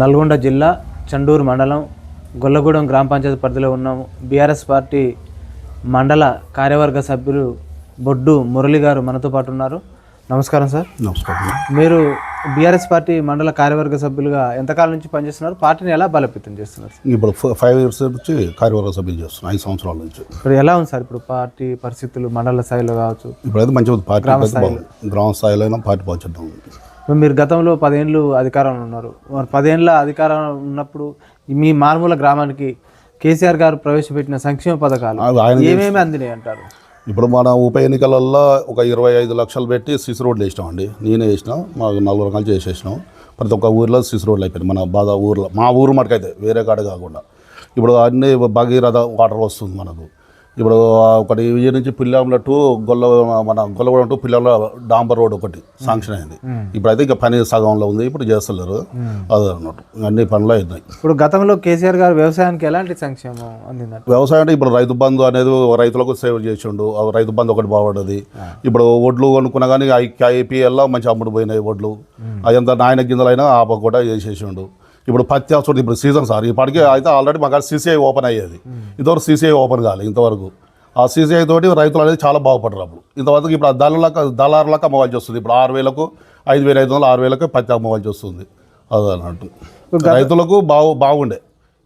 నల్గొండ జిల్లా చండూరు మండలం గొల్లగూడెం గ్రామ పంచాయతీ పరిధిలో ఉన్నాము బీఆర్ఎస్ పార్టీ మండల కార్యవర్గ సభ్యులు బొడ్డు మురళి గారు మనతో పాటు ఉన్నారు. నమస్కారం సార్. నమస్కారం. మీరు బీఆర్ఎస్ పార్టీ మండల కార్యవర్గ సభ్యులుగా ఎంతకాలం నుంచి పనిచేస్తున్నారు? పార్టీని ఎలా బలోపేతం చేస్తున్నారు? ఇప్పుడు ఫైవ్ ఇయర్స్ నుంచి కార్యవర్గ సభ్యులు చేస్తున్నాం ఐదు సంవత్సరాల నుంచి. ఇప్పుడు ఎలా ఉంది సార్ ఇప్పుడు పార్టీ పరిస్థితులు మండల స్థాయిలో కావచ్చు? ఇప్పుడైతే మంచిగా పార్టీ గ్రామ స్థాయిలో. పార్టీ బాగా ఉంది మీరు గతంలో పదేళ్ళు అధికారంలో ఉన్నారు. మరి పదేళ్ళ అధికారం ఉన్నప్పుడు మీ మారుమూల గ్రామానికి కేసీఆర్ గారు ప్రవేశపెట్టిన సంక్షేమ పథకాలు ఏమేమి అందినాయి అంటారు? ఇప్పుడు మన ఉప ఎన్నికలలో ఒక ఇరవై ఐదు లక్షలు పెట్టి సిసి రోడ్లు వేసినాం అండి నేనే వేసిన మా నలుగురు కలిసి చేసేసినాం. ప్రతి ఒక్క ఊర్లో సిసి రోడ్లు అయిపోయినాయి. మన బాగా ఊర్లో మా ఊరు మటుకైతే వేరే కాడ కాకుండా. ఇప్పుడు అన్ని భగీరథ వాటర్ వస్తుంది మనకు. ఇప్పుడు ఒకటి ఈ నుంచి పిల్లంల టు గొల్ల మన గొల్లగూడెం టు పిల్లంల డాంబర్ రోడ్ ఒకటి శాంక్షన్ అయింది. ఇప్పుడైతే ఇంకా పని సగంలో ఉంది. ఇప్పుడు చేస్తలేరు. అదే అన్నట్టు. అన్ని పనులు అయినాయి. ఇప్పుడు గతంలో కేసీఆర్ గారు వ్యవసాయానికి ఎలాంటి సంక్షేమం అందిందంట? వ్యవసాయం అంటే ఇప్పుడు రైతు బంధు అనేది రైతులకు సేవ చేసిండు. ఆ రైతు బంధు ఒకటి బాగుపడ్డది ఇప్పుడు వడ్లు కొనుక్కున్నా కానీ ఐపీఎల్లో మంచి అమ్ముడు పోయినాయి వడ్లు. అదంతా నాయన గింజలైనా ఆప కూడా చేసేసిండు. ఇప్పుడు పత్తి అవసరం ఇప్పుడు సీజన్ సార్. ఇప్పటికే అయితే ఆల్రెడీ మాకు సీసీఐ ఓపెన్ అయ్యేది. ఇంతవరకు సీసీఐ ఓపెన్ కాలేదు ఇంతవరకు. ఆ సీసీఐ తోటి రైతులు అనేది చాలా బాగుపడరు అప్పుడు. ఇంతవరకు ఇప్పుడు ఆ దళాలకు దళారులకు అమ్మవాల్సి వస్తుంది ఇప్పుడు ఆరు వేలకు ఐదు వేల ఐదు వందలు ఆరు వేలకు పత్తి అమ్మవాల్సి వస్తుంది అదే అన్నట్టు. రైతులకు బాగు బాగుండే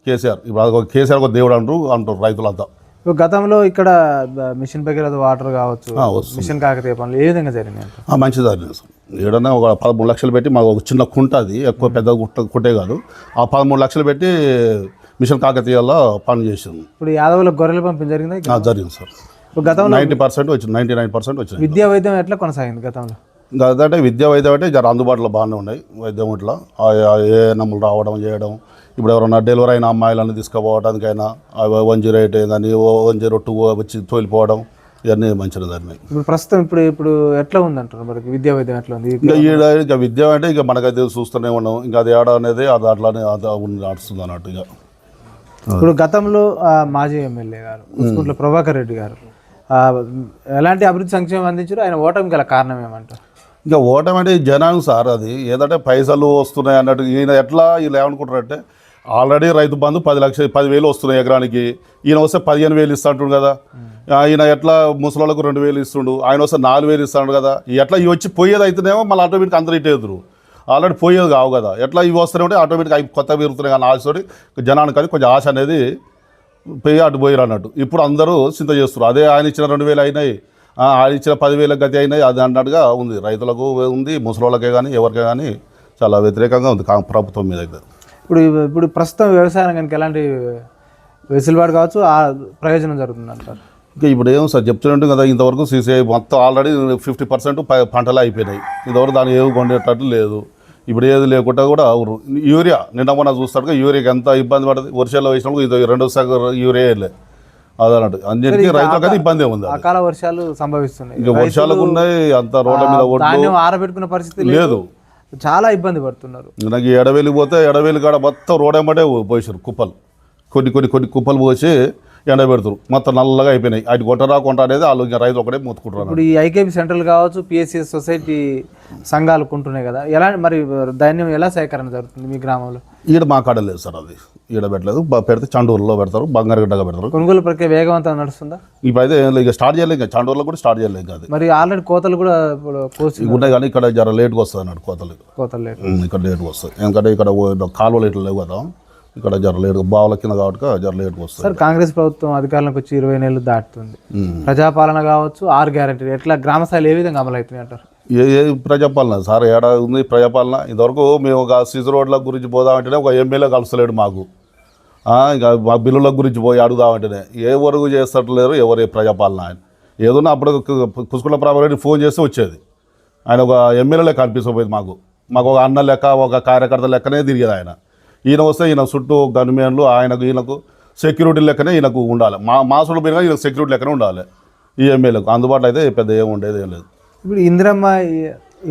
కేసీఆర్. ఇప్పుడు కేసీఆర్ ఒక దేవుడు అంటారు అంటారు రైతులంతా. ఇప్పుడు గతంలో ఇక్కడ మిషన్ భగీరథ వాటర్ కావచ్చు మిషన్ కాకతీయ పనులు ఏ విధంగా జరిగినాయి అంట మంచిది అది ఏడన్నా ఒక పదమూడు లక్షలు పెట్టి మాకు ఒక చిన్న కుంట అది ఎక్కువ పెద్ద గుట్ట కుట్టే కాదు. ఆ పదమూడు లక్షలు పెట్టి మిషన్ కాకతీయాల్లో పని చేసింది ఇప్పుడు యాదవులకు గొర్రెల పంపిణీ జరిగిందా జరిగింది సార్. గతంలో నైంటీ పర్సెంట్ వచ్చింది నైంటీ నైన్ పర్సెంట్ వచ్చింది. విద్యా వైద్యం ఎట్లా కొనసాగింది గతంలో? అదంటే విద్యా వైద్యం అంటే జర అందుబాటులో బాగానే ఉన్నాయి వైద్యం ఇట్లా. ఏ నమ్ములు రావడం చేయడం ఇప్పుడు ఎవరన్నా డెలివరీ అయిన అమ్మాయిలను తీసుకుపోవడానికైనా వన్ జీరో ఎయిట్ ఏందని వన్ జీరో టూ వచ్చి తోలిపోవడం ఇవన్నీ మంచిది దాన్ని. ఇప్పుడు ప్రస్తుతం ఇప్పుడు ఇప్పుడు ఎట్లా ఉందంటారు మరి? విద్యా వైద్యం ఎట్లా ఉంది? ఇంకా ఈడ ఇంకా విద్య అంటే ఇంకా మనకైతే చూస్తూనే ఉన్నాం. ఇంకా అది ఏడ అనేది అది అట్లానే అది నడుస్తుంది అన్నట్టు ఇక. ఇప్పుడు గతంలో మాజీ ఎమ్మెల్యే గారు ఉస్కూట్ల ప్రభాకర్ రెడ్డి గారు ఎలాంటి అభివృద్ధి సంక్షేమం అందించారు ఆయన ఓటమి గల కారణం ఏమంటారు? ఇంకా ఓటమి అంటే జనానికి సార్ అది ఏదంటే పైసలు వస్తున్నాయి అన్నట్టు. ఈయన ఎట్లా వీళ్ళు ఏమనుకుంటారంటే ఆల్రెడీ రైతు బంధు పది లక్షల పదివేలు వస్తున్నాయి ఎకరానికి. ఈయన వస్తే పదిహేను వేలు ఇస్తుంటాడు కదా. ఆయన ఎట్లా ముసలోళ్ళకు రెండు వేలు ఇస్తుండు? ఆయన వస్తే నాలుగు వేలు ఇస్తాడు కదా. ఎట్లా ఇవి వచ్చి పోయేది అయితేనేమో మళ్ళీ ఆటోమేటిక్ అందరు ఇటు ఆల్రెడీ పోయేది కావు కదా. ఎట్లా ఇవి వస్తూనే ఉంటే ఆటోమేటిక్ అవి కొత్త పెరుగుతున్నాయి కానీ ఆశతోటి జనానికి అది కొంచెం ఆశ అనేది పోయి అటు పోయారు అన్నట్టు. ఇప్పుడు అందరూ చింత చేస్తారు అదే ఆయన ఇచ్చిన రెండు వేలు అయినాయి. ఆయన ఇచ్చిన పదివేల గతి అయినాయి. అది అన్నట్టుగా ఉంది. రైతులకు ఉంది ముసలోళ్ళకే కానీ ఎవరికే కానీ చాలా వ్యతిరేకంగా ఉంది ప్రభుత్వం మీద అయితే. ఇప్పుడు ఇప్పుడు ప్రస్తుతం వ్యవసాయ రంగానికి ఎలాంటి వెసులుబాటు కావచ్చు ఆ ప్రయోజనం జరుగుతుంది అంటారు? ఇంకా ఇప్పుడు ఏం సార్ చెప్తున్నట్టు కదా ఇంతవరకు సీసీఐ మొత్తం ఆల్రెడీ ఫిఫ్టీ పర్సెంట్ పంటలు అయిపోయినాయి. ఇంతవరకు దాన్ని ఏవి కొండేటట్టు లేదు. ఇప్పుడు ఏది లేకుండా కూడా ఊరు యూరియా నిన్న మొన్న చూస్తాడు యూరియాకి ఎంత ఇబ్బంది పడుతుంది? వర్షాలు వేసినప్పుడు ఇది రెండో సగం యూరియా వెళ్ళే అదన్నట్టు. అన్నిటికీ రైతులకు ఇబ్బంది ఉంది. అకాల వర్షాలు సంభవిస్తున్నాయి. ఇంకా వర్షాలకు ఉన్నాయి అంత రోడ్ల మీద ఒడ్లు ధాన్యం ఆరబెట్టుకునే పరిస్థితి లేదు. చాలా ఇబ్బంది పడుతున్నారు. నాకు ఈ ఎడవేలికి పోతే ఎడవేలి కాడ మొత్తం రోడ్ వెంబడే పోసారు కుప్పలు. కొన్ని కొన్ని కొన్ని కుప్పలు పోసి ఎండ పెడతారు. మొత్తం నల్లగా అయిపోయినాయి. అటు కొట్టరా కొంట అనేది వాళ్ళు ఇంకా రైతు ఒకటే మొత్తుకుంటారు ఇప్పుడు ఈ ఐకేపీ సెంట్రల్ కావచ్చు పిఎస్సిఎస్ సొసైటీ సంఘాలు కొంటున్నాయి కదా. ఎలా మరి ధాన్యం ఎలా సేకరణ జరుగుతుంది మీ గ్రామంలో? ఈడ మా కాడ లేదు సార్ అది. ఈడ పెట్టలేదు పెడితే చండూరులో పెడతారు బంగారగడ్డగా పెడతారు. కొనుగోలు ప్రక్రియ వేగవంతంగా నడుస్తుందా? ఇప్పుడైతే ఏం లేదు, ఇక స్టార్ట్ చేయలేదు ఇంకా చండూరులో కూడా స్టార్ట్ చేయలేదు ఇంకా అది. మరి ఆల్రెడీ కోతలు కూడా ఇప్పుడు ఉన్నాయి కానీ ఇక్కడ జర లేట్గా వస్తుంది అన్నట్టు కోతలు. కోతలు ఉమ్, ఇక్కడ లేట్గా వస్తాయి. ఎందుకంటే ఇక్కడ కాలువలు ఇట్లా లేవు కదా ఇక్కడ జర లేట్గా బావుల కింద కాబట్టి జర లేట్గా వస్తాయి. సార్ కాంగ్రెస్ ప్రభుత్వం అధికారంలోకి వచ్చి ఇరవై నెలలు దాటుతుంది. ప్రజాపాలన కావచ్చు ఆరు గ్యారంటీ. ఎట్లా గ్రామ స్థాయిలో ఏ విధంగా అమలు అవుతున్నాయి అంటారు? ఏ ఏ ప్రజాపాలన? సార్ ఏడా ఉంది ప్రజాపాలన? ఇంతవరకు మేము ఒక సిసి రోడ్ల గురించి పోదామంటేనే ఒక ఎమ్మెల్యే కలుస్తలేడు మాకు. మా బిల్లుల గురించి పోయి అడుగుదామంటేనే ఏ వరకు చేస్తట్లేరు ఎవరు ఏ ప్రజాపాలన ఆయన. ఏదన్నా అప్పుడు పుష్కల ప్రభారెడ్డి ఫోన్ చేస్తే వచ్చేది. ఆయన ఒక ఎమ్మెల్యేలే కనిపించకపోయేది మాకు. మాకు ఒక అన్న లెక్క ఒక కార్యకర్త లెక్కనే తిరిగేది ఆయన. ఈయన వస్తే ఈయన చుట్టూ గన్మేన్లు ఆయనకు ఈయనకు సెక్యూరిటీ లెక్కనే ఈయనకు ఉండాలి. మా మా చుట్టూ పోయినా ఈయనకు సెక్యూరిటీ లెక్కనే ఉండాలి ఈ ఎమ్మెల్యేకు. అందుబాటులో అయితే పెద్ద ఏం ఉండేది ఏం లేదు. ఇప్పుడు ఇందిరమ్మ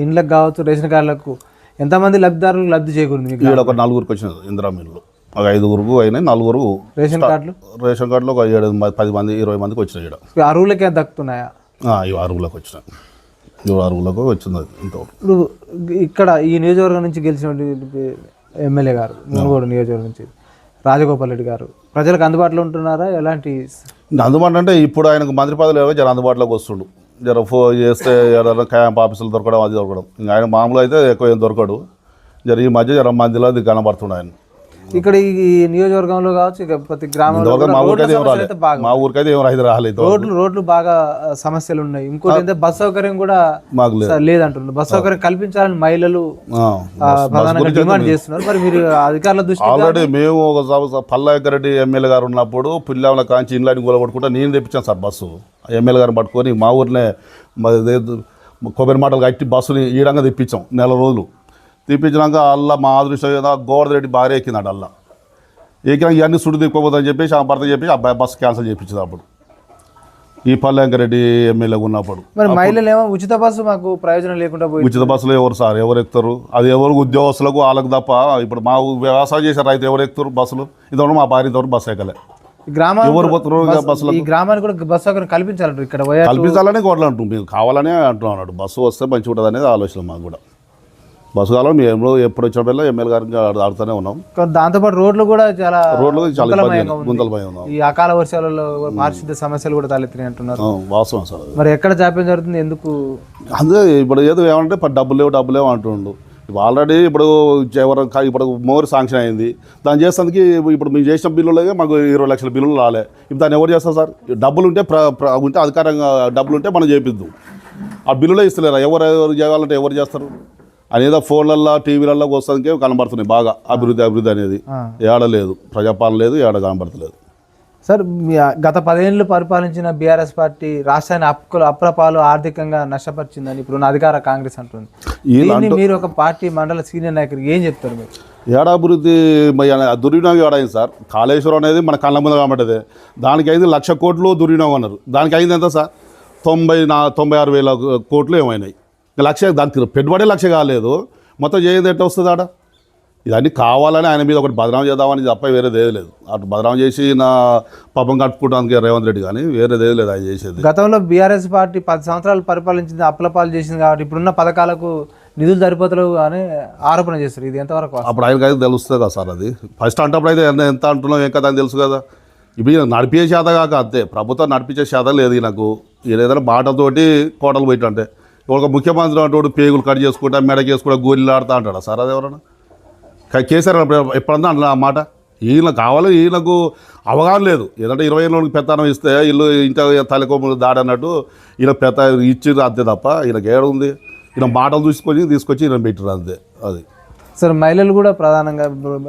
ఇండ్లకు కావచ్చు రేషన్ కార్డులకు ఎంతమంది లబ్ధిదారులకు లబ్ధి చేకూరింది ఈడ ఒక నలుగురికి వచ్చినది ఇందిరా మిల్లు ఒక ఐదుగురుకు అయినాయి నలుగురు రేషన్ కార్డులు? రేషన్ కార్డులో ఒక ఏడు పది మంది ఇరవై మందికి వచ్చినాయి ఈడ. అరువులకే దక్కుతున్నాయా? ఇవి అరుగులకు వచ్చినాయి. ఇవి అరుగులకు వచ్చింది ఇంతవరకు. ఇప్పుడు ఇక్కడ ఈ నియోజకవర్గం నుంచి గెలిచినటువంటి ఎమ్మెల్యే గారు మునుగోడు నియోజకవర్గం నుంచి రాజగోపాల్ రెడ్డి గారు ప్రజలకు అందుబాటులో ఉంటున్నారా? ఎలాంటి అందుబాటులో అంటే ఇప్పుడు ఆయనకు మంత్రి పదవులు ఏవో జర అందుబాటులోకి వస్తుండు. జర ఫోన్ చేస్తే ఎవరైనా క్యాంప్ ఆఫీసులు దొరకడం అది దొరకడం. ఆయన మామూలు అయితే ఎక్కువ ఏం దొరకడు. జర ఈ మధ్య జర మందిలో అది కనబడుతుండు ఆయన. ఇక్కడ ఈ నియోజకవర్గంలో కావచ్చు ఇక ప్రతి గ్రామంలో మా ఊరికైతే ఏం రాలేదు మా ఊరికైతే ఏం రైతు రాలేదు రోడ్లు రోడ్లు బాగా సమస్యలు ఉన్నాయి. ఇంకోటి ఏంటంటే బస్ సౌకర్యం కూడా మాకు లేదు. స- లేదంటున్నారు. బస్ సౌకర్యం కల్పించాలని మహిళలు ప్రధానంగా డిమాండ్ చేస్తున్నారు. మరి మీరు అధికారుల దృష్టి ఆల్రెడీ మేము ఒక సంవత్సరం పల్లాయక రెడ్డి ఎమ్మెల్యే గారు ఉన్నప్పుడు పిల్లల కాంచి ఇండ్లని కూలగొట్టుకుంటే నేను తెప్పించాను సార్ బస్సు. ఎమ్మెల్యే గారిని పట్టుకొని మా ఊరినే కొబ్బరి మాటలు కట్టి బస్సుని ఈడంగా తెప్పించాం నెల రోజులు. తెప్పించినాక అల్లా మా అదృష్టం ఏదో గోవర్ధన్ రెడ్డి భార్య ఎక్కిందట అల్లా. ఎక్కినాక ఇవన్నీ సుడి తిప్పబోదని చెప్పేసి ఆ భర్త చెప్పేసి అబ్బాయి బస్సు క్యాన్సిల్ చేయించింది అప్పుడు. ఈ పల్లాయక రెడ్డి ఎమ్మెల్యేగా ఉన్నప్పుడు. మరి మహిళలు ఏమో ఉచిత బస్సు మాకు ప్రయోజనం లేకుండా పోయి ఉచిత బస్సులో ఎవరు సార్? ఎవరు ఎక్కుతారు? అది ఎవరు ఉద్యోగస్తులకు వాళ్ళకు తప్ప ఇప్పుడు మా వ్యవసాయం చేసే రైతు ఎవరు ఎక్కుతారు బస్సులు? ఇంతవరకు మా భార్య ఇంతవరకు బస్సు ఎక్కలే. ఎవరు పోతున్నారు ఈ గ్రామానికి కూడా బస్ సౌకర్యం కల్పించాలంటారు ఇక్కడ? కల్పించాలని కోట్లు అంటున్నాం మేము కావాలనే అంటున్నాం బస్సు వస్తే మంచిగా ఉంటుంది అనేది ఆలోచన మాకు కూడా. బస్సు కావాలని మేము ఎప్పుడు వచ్చినప్పుడల్లా ఎమ్మెల్యే గారికి ఆడు- ఆడుతూనే ఉన్నాం. దాంతోపాటు రోడ్లు కూడా చాలా రోడ్లు చాలా ఉన్నాం. ఈ అకాల వర్షాలలో పారిశుద్ధ్య సమస్యలు కూడా తలెత్తినాయి అంటున్నారు. వాస్తవం సార్ మరి ఎక్కడ జాప్యం జరుగుతుంది? ఎందుకు? అందుకే ఇప్పుడు ఏదో ఏమంటే డబ్బులు లేవు డబ్బులు లేవు అంటుండు. ఇప్పుడు ఆల్రెడీ ఇప్పుడు ఎవరు ఇప్పుడు మోర్ శాంక్షన్ అయింది. దాన్ని చేసేందుకు ఇప్పుడు మేము చేసిన బిల్లులే మాకు ఇరవై లక్షల బిల్లులు రాలే. ఇప్పుడు దాన్ని ఎవరు చేస్తారు సార్? డబ్బులు ఉంటే ఉంటే అధికారంగా డబ్బులు ఉంటే మనం చేపిద్దాం. ఆ బిల్లులే ఇస్తలేరు? ఎవరు ఎవరు చేయాలంటే ఎవరు చేస్తారు? అనేదో ఫోన్లల్లో టీవీలలో వస్తానికే కనబడుతున్నాయి బాగా అభివృద్ధి అభివృద్ధి అనేది. ఆ. ఏడ లేదు ప్రజాపాలన లేదు ఏడ కనబడతలేదు. సార్ గత పదేళ్ళు పరిపాలించిన బీఆర్ఎస్ పార్టీ రాష్ట్రాన్ని అప్పులు అప్రపాలు ఆర్థికంగా నష్టపరిచిందని ఇప్పుడు అధికార కాంగ్రెస్ అంటుంది. మీరు ఒక పార్టీ మండల సీనియర్ నాయకుడికి ఏం చెప్తారు మీరు? ఏడాభివృద్ధి దుర్వినియోగం ఏడైంది సార్. కాళేశ్వరం అనేది మన కళ్ళ ముందు కాబట్టదే దానికి అయింది లక్ష కోట్లు దుర్వినియోగం అన్నారు. దానికి అయింది ఎంత సార్? తొంభై నా తొంభై ఆరు వేల కోట్లు ఏమైనాయి. లక్ష దానికి పెట్టుబడి లక్ష కాలేదు. మొత్తం చేయంది ఎట్లా వస్తుంది ఆడ? ఇదన్నీ కావాలని ఆయన మీద ఒకటి బదనాం చేద్దామని తప్ప వేరేది ఏది లేదు. అటు బదనాం చేసి నా పాపం కట్టుకోవడానికి రేవంత్ రెడ్డి కానీ వేరేది ఏది లేదు ఆయన చేసేది. గతంలో బీఆర్ఎస్ పార్టీ పది సంవత్సరాలు పరిపాలించింది అప్పులపాలు చేసింది కాబట్టి ఇప్పుడున్న పథకాలకు నిధులు సరిపోతలేవు అని ఆరోపణ చేస్తారు. ఇది ఎంతవరకు? అప్పుడు ఆయనకి అయితే తెలుస్తుంది కదా సార్ అది. ఫస్ట్ అంటప్పుడు అయితే ఎంత ఎంత అంటున్నాం ఏం కదా అని తెలుసు కదా. ఇప్పుడు నడిపే శాత కాక అంతే. ప్రభుత్వం నడిపించే శాతం లేదు ఈయన ఏదైనా మాటతోటి కోటలు పోయిట్టే ఒక ముఖ్యమంత్రి అంటాడు పేగులు కట్ చేసుకుంటా మెడకి చేసుకుంటా గోళీలు ఆడుతా అంటాడా? సార్ అది ఎవరన్నా? కేసీఆర్ ఎప్పుడు- ఎప్పుడన్నా అన్న ఆ మాట? ఈయన కావాలి ఈయనకు అవగాహన లేదు. ఏదంటే ఇరవై ఏళ్ళకి పెత్తనం ఇస్తే ఇల్లు ఇంత తలకొమ్ములు దాడి అన్నట్టు ఈయన పెద్ద ఇచ్చిర్రు అంతే తప్ప ఈయనకి ఏడ ఉంది. ఈయన మాటలు చూసుకొని తీసుకొచ్చి ఈయన పెట్టారు అంతే అది. సార్ మహిళలు కూడా ప్రధానంగా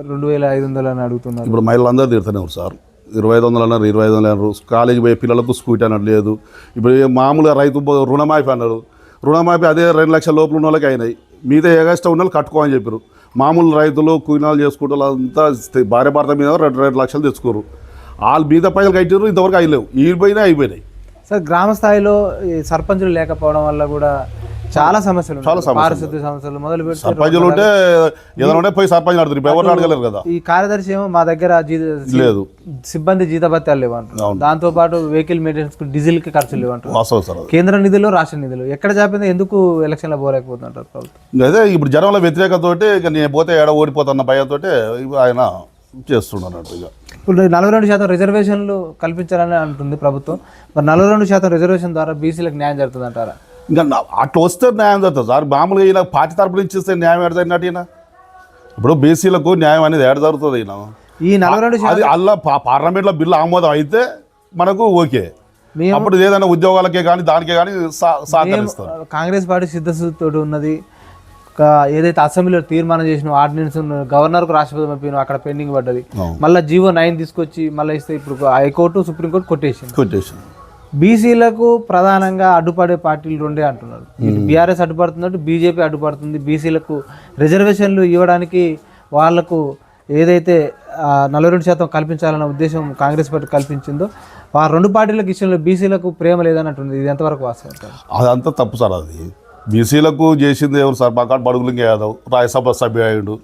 రెండు వేల ఐదు వందలు అని అడుగుతున్నారు. ఇప్పుడు మహిళలందరూ తిడుతూనే సార్. ఇరవై ఐదు వందలు అన్నారు ఇరవై ఐదు వందలు అన్నారు. కాలేజీ పోయే పిల్లలకు స్కూటీ అన్నట్టు లేదు. ఇప్పుడు మామూలుగా రైతు రుణమాఫీ అన్నారు. రుణమాఫీ అదే రెండు లక్షల లోపల ఉన్న వాళ్ళకి అయినాయి. మిగతా ఏగస్ట ఉన్న వాళ్ళు కట్టుకో అని చెప్పారు మామూలు రైతులు కూనాలు చేసుకుంటే వాళ్ళంతా భార్య భర్త మీద రెండు రెండు లక్షలు తెచ్చుకోరు. వాళ్ళు మీద పైసలు కట్టారు ఇంతవరకు అయ్యలేవు ఈ పోయినా అయిపోయినాయి. సార్ గ్రామ స్థాయిలో ఈ సర్పంచులు లేకపోవడం వల్ల కూడా చాలా సమస్యలు. చాలా సమస్యలు పారిశుద్ధ్య సమస్యలు మొదలు సర్పంచులు ఉంటే ఏదైనా ఉంటే పోయి సర్పంచ్ ఇప్పుడు ఎవరు అడగలేరు కదా. ఈ కార్యదర్శి ఏమో మా దగ్గర లేదు. సిబ్బంది జీతభత్యాలు లేవు అంటారు అవును. దాంతో పాటు వెహికల్ మెయింటెనెన్స్ డీజిల్కి ఖర్చులు లేవు అంటారు వాస్తవం సార్ అది. కేంద్ర నిధులు రాష్ట్ర నిధులు ఎక్కడ చాపిందో ఎందుకు ఎలక్షన్లో పోలేకపోతుంటారు ప్రభుత్వం? అదే ఇప్పుడు జనంలో వ్యతిరేకతోటి ఇక నేను పోతే ఏడ ఓడిపోతున్న భయంతో ఆయన చేస్తున్నాడు ఇక. ఇప్పుడు నలభై రెండు శాతం రిజర్వేషన్లు కల్పించాలని అంటుంది ప్రభుత్వం. మరి నలభై రెండు శాతం రిజర్వేషన్ ద్వారా బీసీలకు న్యాయం జరుగుతుంది అంటారా ఇంకా అట్లా వస్తే న్యాయం జరుగుతుంది. సార్ మామూలుగా ఈయన పార్టీ తరపు నుంచి ఇస్తే న్యాయం ఎడ జరిగినట్టు ఈయన? ఇప్పుడు బీసీలకు న్యాయం అనేది ఎడ జరుగుతుంది ఈయన? ఈ నలభై రెండు శాతం అది పా- పార్లమెంట్లో బిల్లు ఆమోదం అయితే మనకు ఓకే. అప్పుడు ఏదైనా ఉద్యోగాలకే కానీ దానికే కానీ సహకరిస్తారు. కాంగ్రెస్ పార్టీ సిద్ధశుద్ధితో ఉన్నది. ఏదైతే అసెంబ్లీలో తీర్మానం చేసిన ఆర్డినెన్స్ గవర్నర్కు రాష్ట్రపతి పంపిన అక్కడ పెండింగ్ పడ్డది. మళ్ళీ జీవో నైన్ తీసుకొచ్చి మళ్ళీ ఇస్తే ఇప్పుడు హైకోర్టు సుప్రీంకోర్టు కొట్టేసింది. కొట్టేసి బీసీలకు ప్రధానంగా అడ్డుపడే పార్టీలు రెండే అంటున్నారు. బీఆర్ఎస్ అడ్డుపడుతున్నట్టు బీజేపీ అడ్డుపడుతుంది. బీసీలకు రిజర్వేషన్లు ఇవ్వడానికి వాళ్ళకు ఏదైతే నలభై రెండు శాతం కల్పించాలన్న ఉద్దేశం కాంగ్రెస్ పార్టీ కల్పించిందో ఆ రెండు పార్టీలకు ఇష్టంలో బీసీలకు ప్రేమ లేదని అంటుంది ఇది ఎంతవరకు వాస్తవం? అదంతా తప్పు సార్ అది. బీసీలకు చేసింది ఎవరు సార్? బాకాట్ బడుగులింగ యాదవ్ రాజ్యసభ సభ్యుడు అయ్యాడు.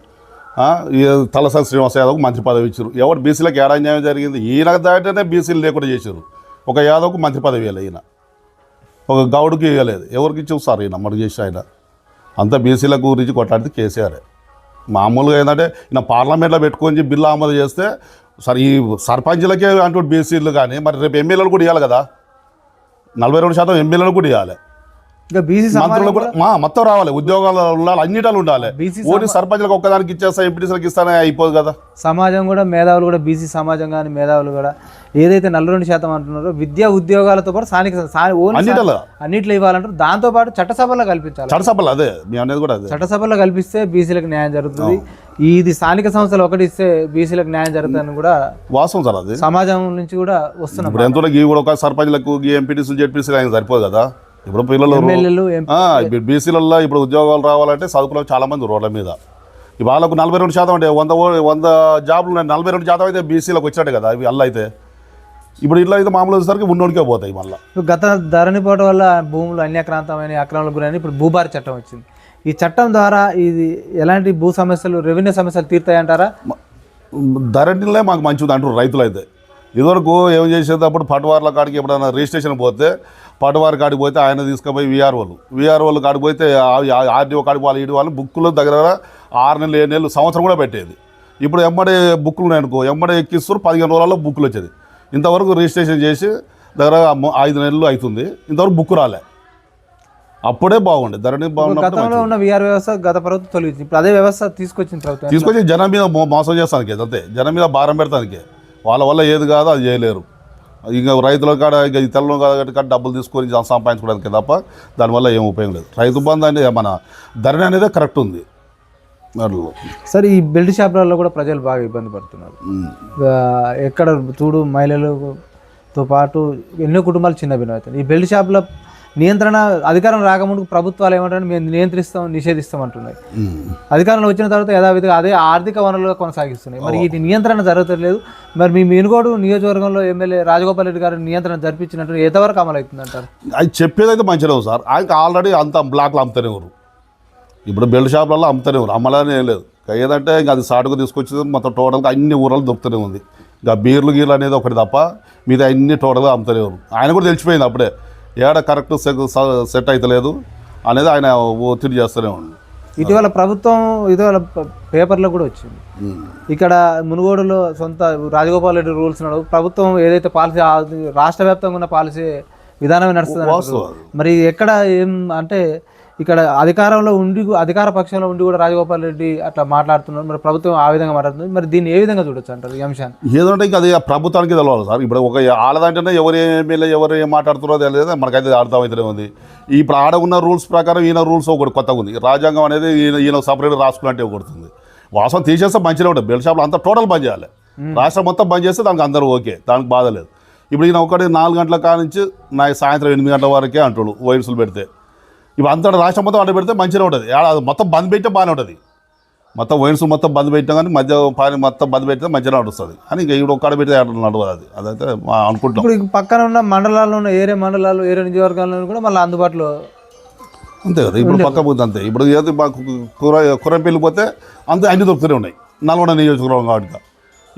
ఈ తలసాని శ్రీనివాస యాదవ్ మంత్రి పదవి ఇచ్చారు ఎవరు బీసీలకు ఏడా న్యాయం జరిగింది? ఈయన దాటనే బీసీలు లేకుండా చేశారు ఒక యాదవ్కు మంత్రి పదవి ఇవ్వలేదు ఈయన. ఒక గౌడ్కి ఇవ్వలేదు ఎవరికి ఇచ్చావు సార్ ఈయన? మనకు చేసి ఆయన. అంతా బీసీల గురించి కొట్లాడితే కేసీఆర్. మామూలుగా ఏంటంటే ఈయన పార్లమెంట్లో పెట్టుకొని బిల్లు ఆమోదు చేస్తే సరే ఈ సర్పంచ్లకే అంటూ బీసీలు కానీ మరి రేపు ఎమ్మెల్యేలు కూడా ఇవ్వాలి కదా? నలభై రెండు శాతం ఎమ్మెల్యేలు కూడా ఇవ్వాలి మంత్రులు కూడా మా మొత్తం రావాలి. ఉద్యోగాలు ఉండాలి అన్నిటాలు ఉండాలి. ఓన్లీ సర్పంచ్లకు ఒక్కదానికి ఇచ్చేస్తా ఎంపీటీసీలకు ఇస్తానే అయిపోదు కదా. సమాజం కూడా మేధావులు కూడా బీసీ సమాజం కానీ మేధావులు కూడా ఏదైతే నలభై రెండు శాతం అంటున్నారో విద్యా ఉద్యోగాలతో పాటు స్థానిక అన్నిటిలో. అన్నిట్లో ఇవ్వాలంటారు. దాంతో పాటు చట్టసభలో కల్పించాలి చట్టసభలు అదే మీ అనేది కూడా అదే. చట్టసభలో కల్పిస్తే బీసీలకు న్యాయం జరుగుతుంది. ఇది స్థానిక సంస్థలు ఒకటి ఇస్తే బీసీలకు న్యాయం జరుగుతుందని కూడా వాస్తవం సార్ అది. సమాజం నుంచి కూడా వస్తున్నాం ఇప్పుడు ఎంత కూడా ఒక సర్పంచ్లకు ఎంపీటీసీలు జెడ్పీసీలు ఆయన సరిపోదు కదా. ఇప్పుడు పిల్లలు బీసీలలో ఇప్పుడు ఉద్యోగాలు రావాలంటే చదువుకున్న చాలా మంది రోడ్ల మీద. వాళ్ళకు నలభై రెండు శాతం అంటే వంద వంద జాబులు నలభై రెండు శాతం అయితే బీసీలకు వచ్చినట్టే కదా ఇవి అల్ల అయితే. ఇప్పుడు ఇట్లా అయితే మామూలు వచ్చేసరికి ఉన్నోడికే పోతాయి మళ్ళీ. గత ధరణి పోవడం వల్ల భూములు అన్యాక్రాంతమైన అక్రమాలకు గురైన ఇప్పుడు భూభార చట్టం వచ్చింది. ఈ చట్టం ద్వారా ఇది ఎలాంటి భూ సమస్యలు రెవెన్యూ సమస్యలు తీరుతాయంటారా? ధరణిలే మాకు మంచిది అంటారు రైతులు అయితే ఇదివరకు ఏం చేసేటప్పుడు పటవార్ల కాడికి ఎప్పుడైనా రిజిస్ట్రేషన్ పోతే పటవారి కాడికి పోతే ఆయన తీసుకుపోయి విఆర్ఓలు విఆర్ఓలు కాడికి పోతే ఆర్డీఓ కాడికి వాళ్ళు ఇటు వాళ్ళు బుక్కులు దగ్గర ఆరు నెలలు ఏడు నెలలు సంవత్సరం కూడా పెట్టేది. ఇప్పుడు ఎమ్మడే బుక్కులు ఉన్నాయి అనుకో ఎమ్మడే ఎక్కిస్తారు పదిహేను రోజుల్లో బుక్కులు వచ్చేది. ఇంతవరకు రిజిస్ట్రేషన్ చేసి దగ్గర ఐదు నెలలు అవుతుంది ఇంతవరకు బుక్ రాలే. అప్పుడే బాగుండే ధరణి గతంలో ఉన్న విఆర్ వ్యవస్థ గత ప్రభుత్వం తొలగించింది. ఇప్పుడు అదే వ్యవస్థ తీసుకొచ్చిన ప్రభుత్వం తీసుకొచ్చి జనం మీద మోసం చేస్తానికి అంతే. జనం మీద భారం పెడతానికి. వాళ్ళ వల్ల ఏది కాదో అది చేయలేరు. ఇంకా రైతుల కాడ ఇంకా ఈ తెల్లం కాడ డబ్బులు తీసుకొని సంపాదించుకోవడానికి తప్ప దానివల్ల ఏం ఉపయోగం లేదు. రైతు బంధు అనేది మన ధరణి అనేది కరెక్ట్ ఉంది. సరే ఈ బెల్ట్ షాపులలో కూడా ప్రజలు బాగా ఇబ్బంది పడుతున్నారు. ఎక్కడ చూడు మహిళలతో పాటు ఎన్నో కుటుంబాలు చిన్న భిన్నం అవుతాయి ఈ బెల్ట్ షాపుల నియంత్రణ అధికారం రాకముందు ప్రభుత్వాలు ఏమంటారు మేము నియంత్రిస్తాం నిషేధిస్తాం అంటున్నాయి. అధికారంలో వచ్చిన తర్వాత యథావిధిగా అదే ఆర్థిక వనరులుగా కొనసాగిస్తున్నాయి. మరి ఇది నియంత్రణ జరగట్లేదు. మరి మీ మీనుగోడు నియోజకవర్గంలో ఎమ్మెల్యే రాజగోపాల్ రెడ్డి గారు నియంత్రణ జరిపించినట్టు ఎంతవరకు అమలు అవుతుంది అంటారు అది చెప్పేది అయితే మంచిగా ఉంది సార్. ఆయనకి ఆల్రెడీ అంత బ్లాక్లో అమ్ముతూనే ఉన్నారు. ఇప్పుడు బెల్ట్ షాపులలో అమ్ముతూనే ఉన్నారు. అమ్మలానే ఏం లేదు. ఏదంటే ఇంకా అది సాటుకు తీసుకొచ్చేది మొత్తం టోటల్గా అన్ని ఊరలు దొరుకుతూనే ఉంది. ఇంకా బీర్లు గీర్లు అనేది ఒకటి తప్ప మీద అన్ని టోటల్గా అమ్ముతూనే ఉన్నారు. ఆయన కూడా తెలిసిపోయింది అప్పుడే. ఏడ కరెక్ట్ సెట్ అవుతలేదు అనేది ఆయన ఒత్తిడి చేస్తూనే ఉంది ఇటీవల ప్రభుత్వం ఇటీవల పేపర్లో కూడా వచ్చింది. ఇక్కడ మునుగోడులో సొంత రాజగోపాల్ రెడ్డి రూల్స్ నడవు ప్రభుత్వం ఏదైతే పాలసీ రాష్ట్ర వ్యాప్తంగా ఉన్న పాలసీ విధానమే నడుస్తుంది. మరి ఎక్కడ ఏం అంటే ఇక్కడ అధికారంలో ఉండి అధికార పక్షంలో ఉండి కూడా రాజగోపాల్ రెడ్డి అట్లా మాట్లాడుతున్నారు. మరి ప్రభుత్వం ఆ విధంగా మాట్లాడుతుంది మరి దీన్ని ఏ విధంగా చూడొచ్చు అంటారు ఈ అంశాన్ని? ఏదంటే ఇంకా అది ప్రభుత్వానికి తెలవాలి సార్. ఇప్పుడు ఒక ఆడదంటేనే ఎవరు ఎమ్మెల్యే ఎవరు ఏం మాట్లాడుతున్నారో తెలియదు. మనకైతే అర్థమవుతూనే ఉంది. ఇప్పుడు ఆడ ఉన్న రూల్స్ ప్రకారం ఈయన రూల్స్ ఒకటి కొత్తగా ఉంది. రాజ్యాంగం అనేది ఈయన ఈయన సపరేట్ రాసుకున్నట్టే ఒకటి వాస్తవం తీసేస్తే మంచిగా ఉంటుంది. బెల్ షాప్లో అంతా టోటల్ బంద్ చేయాలి. రాష్ట్రం మొత్తం బంద్ చేస్తే దానికి అందరూ ఓకే. దానికి బాధ లేదు. ఇప్పుడు ఈయన ఒకటి నాలుగు గంటల కాడ నుంచి నా సాయంత్రం ఎనిమిది గంటల వరకే అంటాడు వైన్సులు పెడితే. ఇప్పుడు అంతా రాష్ట్రం మొత్తం అడ్డు పెడితే మంచిగా ఉంటుంది. అది మొత్తం బంద్ పెట్టే బాగానే ఉంటుంది. మొత్తం వైన్స్ మొత్తం బంద్ పెట్టినా కానీ మధ్య పాని మొత్తం బంద్ పెట్టినా మంచిగా నడుస్తుంది. అని ఇంకా ఇక్కడ ఒక్కడ పెడితే నడవదు అది. అదైతే అనుకుంటాం ఇప్పుడు పక్కన ఉన్న మండలాల్లో ఉన్న ఏరే మండలాలు ఏరే నియోజకవర్గాల్లో కూడా మళ్ళీ అందుబాటులో అంతే కదా ఇప్పుడు పక్క పోతే అంతే. ఇప్పుడు ఏది మాకు కూర కూరంపల్లి పోతే అంతే అన్ని దొరుకుతూనే ఉన్నాయి. నల్గొండ నియోజకవర్గం కాబట్టి.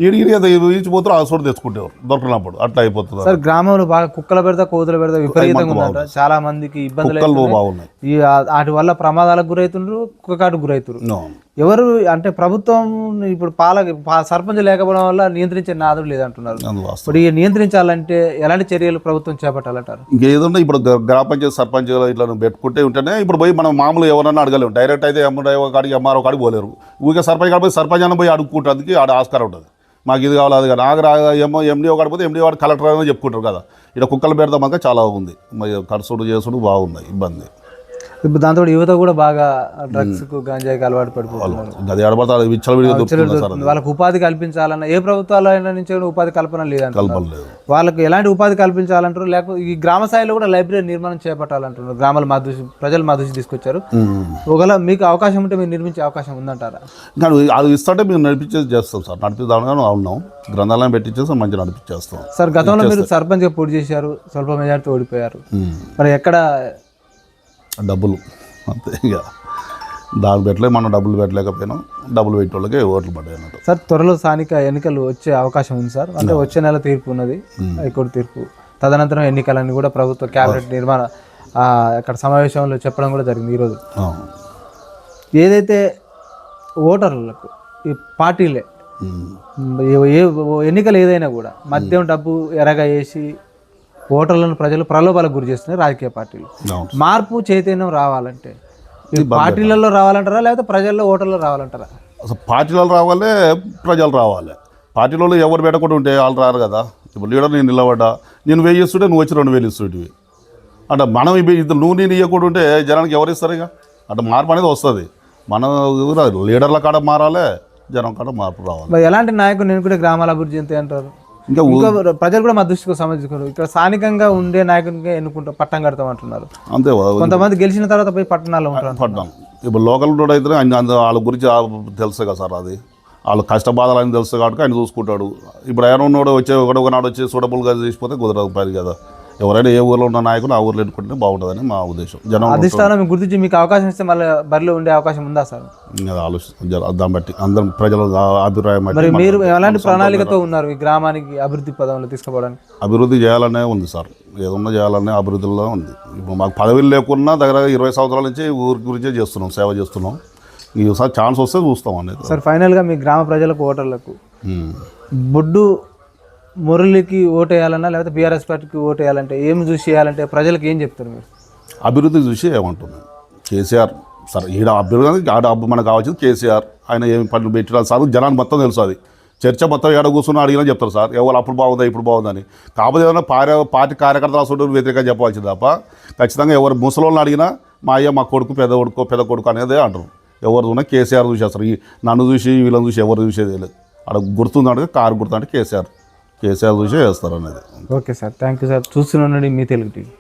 ఈడి ఈడి ఈచిపోతారు ఆ చోటు తెచ్చుకుంటేవారు. దొరకనప్పుడు అట్లా అయిపోతుంది సార్ గ్రామంలో బాగా కుక్కల పెడతా కోతులు పెడతా విపరీతంగా ఉందంట. చాలా మందికి ఇబ్బందులు. బాగున్నాయి. ఈ వాటి వల్ల ప్రమాదాలకు గురవుతుండ్రు కుక్కకాటుకు గురవుతున్నారు. ఎవరు అంటే ప్రభుత్వం ఇప్పుడు పాల పా- సర్పంచ్ లేకపోవడం వల్ల నియంత్రించే నాదుడు లేదంటున్నారు. ఇప్పుడు ఈ నియంత్రించాలంటే ఎలాంటి చర్యలు ప్రభుత్వం చేపట్టాలంటారు? ఇంకేదన్నా ఇప్పుడు గ్రా- గ్రామ పంచాయతీ సర్పంచ్ ఇట్లా పెట్టుకుంటే ఉంటేనే ఇప్పుడు పోయి మనం మామూలు ఎవరన్నా అడగలేము డైరెక్ట్ అయితే ఎంఆర్ఓ కాడికి ఎంఆర్ఓ కాడికి పోలేరు. ఊరికే సర్పంచ్ కాడికి పోయి సర్పంచ్ అన్న పోయి అడుక్కుంటానికి ఆడ ఆస్కారం ఉంటుంది. మాకు ఇది కావాలి అది కాదు నాకు రా ఏమో ఎండి ఒకటి పోతే ఎండి వాడు కలెక్టర్ అని చెప్పుకుంటారు కదా. ఇక్కడ కుక్కలు పెడతాం మాత్రం చాలా ఉంది మరి కడుసుడు చేసుడు బాగున్నాయి ఇబ్బంది. ఇప్పుడు దాంతో యువత కూడా బాగా డ్రగ్స్కు గంజాయికి అలవాటు అది వాళ్ళకి ఉపాధి కల్పించాలన్న ఏ ప్రభుత్వాలైనా నుంచి కూడా ఉపాధి కల్పన లేదంటున్నారు. కలపడం లేదు. వాళ్ళకి ఎలాంటి ఉపాధి కల్పించాలంటారు? లేకపోతే ఈ గ్రామ స్థాయిలో కూడా లైబ్రరీ నిర్మాణం చేపట్టాలంటున్నారు. గ్రామాల మా దృష్టి ప్రజలు మా దృష్టి తీసుకొచ్చారు. ఒకవేళ మీకు అవకాశం ఉంటే మీరు నిర్మించే అవకాశం ఉందంటారా? అది ఇస్తుంటే మేము నడిపించేసి చేస్తాం సార్. నడిపిద్దామని ఉన్నాం. గ్రంథాలయం పెట్టించేసి మంచిగా నడిపించేస్తాం. సార్ గతంలో మీరు సర్పంచ్గా పోటీ చేశారు. స్వల్ప మెజార్టీ ఓడిపోయారు. మరి ఎక్కడ డబ్బులు. అంతే ఇక. దానికి పెట్టలే మనం డబ్బులు పెట్టలేకపోయినాం. డబ్బులు పెట్టే వాళ్ళకి ఓట్లు పడ్డాయి అన్నట్టు. సార్ త్వరలో స్థానిక ఎన్నికలు వచ్చే అవకాశం ఉంది సార్. అంటే వచ్చే నెల తీర్పు ఉన్నది హైకోర్టు తీర్పు. తదనంతరం ఎన్నికలని కూడా ప్రభుత్వ క్యాబినెట్ నిర్మాణ ఆ, అక్కడ సమావేశంలో చెప్పడం కూడా జరిగింది ఈరోజు. ఆ. ఏదైతే ఓటర్లకు ఈ పార్టీలే ఉమ్. ఏ- ఏ ఎన్నికలు ఏదైనా కూడా మద్యం డబ్బు ఎరగా వేసి ఓటర్లను ప్రజలు ప్రలోభాలకు గురి చేస్తున్నాయి రాజకీయ పార్టీలు. మార్పు చైతన్యం రావాలంటే పార్టీలలో రావాలంటారా లేకపోతే ప్రజల్లో ఓటర్లో రావాలంటారా? అసలు పార్టీలో రావాలే ప్రజలు రావాలి. పార్టీలో ఎవరు పెట్టకుండా ఉంటే వాళ్ళు రారు కదా. ఇప్పుడు లీడర్ నేను నిలబడ్డా నేను వెయ్యి ఇస్తుంటే నువ్వు వచ్చి రెండు వేలు ఇస్తుంటివి. అంటే మనం ఇవి ఇద్దరు నువ్వు నేను ఇవ్వకుండా ఉంటే జనానికి ఎవరు ఇస్తారు ఇక? అంటే మార్పు అనేది వస్తుంది. మనం. లీడర్ల కాడ మారాలి జనం కాడ మార్పు రావాలి. ఎలాంటి నాయకుడు నేను కూడా గ్రామాల అభివృద్ధి చెందుతాయి అంటారు? ఇంకా ప్రజలు కూడా మా దృష్టికి సమర్థించుకోరు ఇక్కడ స్థానికంగా ఉండే నాయకునిగా ఎన్నుకుంటాం పట్టం కడతాం అంటున్నారు. అంతే. కొంతమంది గెలిచిన తర్వాత పోయి పట్టణాల్లో ఉంటారు పడ్డాం ఇప్పుడు లోకల్ రోడ్ అయితే వాళ్ళ గురించి తెలుసు కదా సార్ అది. వాళ్ళ కష్ట బాధలు ఆయన తెలుసు కాబట్టి ఆయన చూసుకుంటాడు. ఇప్పుడు ఆయన ఉన్నాడు వచ్చే ఒకటి ఒకనాడు వచ్చి సూటబుల్గా చేసిపోతే కుదరదు పని కదా. ఎవరైనా ఏ ఊర్లో ఉన్న నాయకులు ఆ ఊర్లో ఎన్నుకుంటే బాగుంటుందని మా ఉద్దేశం. జనం అధిష్టానం గుర్తించి మీకు అవకాశం ఇస్తే మళ్ళీ బరిలో ఉండే అవకాశం ఉందా సార్? ఆలోచిస్తాం దాన్ని బట్టి అందరం ప్రజల అభిప్రాయం మరి మీరు ఎలాంటి ప్రణాళికతో ఉన్నారు ఈ గ్రామానికి అభివృద్ధి పదంలో తీసుకుపోవడానికి? అభివృద్ధి చేయాలనే ఉంది సార్. ఏదన్నా చేయాలనే అభివృద్ధిలో ఉంది. ఇప్పుడు మాకు పదవిలు లేకున్నా దగ్గర ఇరవై సంవత్సరాల నుంచి ఊరి గురించే చేస్తున్నాం సేవ చేస్తున్నాం. ఈసారి ఛాన్స్ వస్తే చూస్తాం అనేది. సార్ ఫైనల్గా మీ గ్రామ ప్రజలకు ఓటర్లకు. బొడ్డు మురళికి ఓటు వేయాలన్నా లేకపోతే బీఆర్ఎస్ పార్టీకి ఓటు వేయాలంటే ఏం చూసి చేయాలంటే ప్రజలకు ఏం చెప్తారు మీరు? అభివృద్ధి చూసి ఏమంటున్నాను కేసీఆర్ సరే ఈడ అభివృద్ధి ఆడ మనకు కావాల్సింది కేసీఆర్. ఆయన ఏమి పనులు పెట్టినా సార్ జనానికి మొత్తం తెలుసు అది. చర్చ మొత్తం ఏడ కూర్చున్నా అడిగినా చెప్తారు సార్. ఎవరు అప్పుడు బాగుందా ఇప్పుడు బాగుందని. కాకపోతే ఏదైనా పార్టీ పార్టీ కార్యకర్తలు అసలు వ్యతిరేకంగా చెప్పాల్సింది తప్ప ఖచ్చితంగా ఎవరు ముసలోళ్ళని అడిగినా మా అయ్య మా కొడుకు పెద్ద కొడుకు పెద్ద కొడుకు అనేది అంటారు. ఎవరు చూసినా కేసీఆర్ చూసేస్తారు. ఈ నన్ను చూసి వీళ్ళని చూసి ఎవరు చూసేది లేదు. అక్కడ గుర్తుందంటే కారు గుర్తు అంటే కేసీఆర్. కేసీఆర్ చూసే వేస్తారు అనేది okay sir. Thank you sir. చూస్తున్నానండి మీ తెలుగు టీవీ.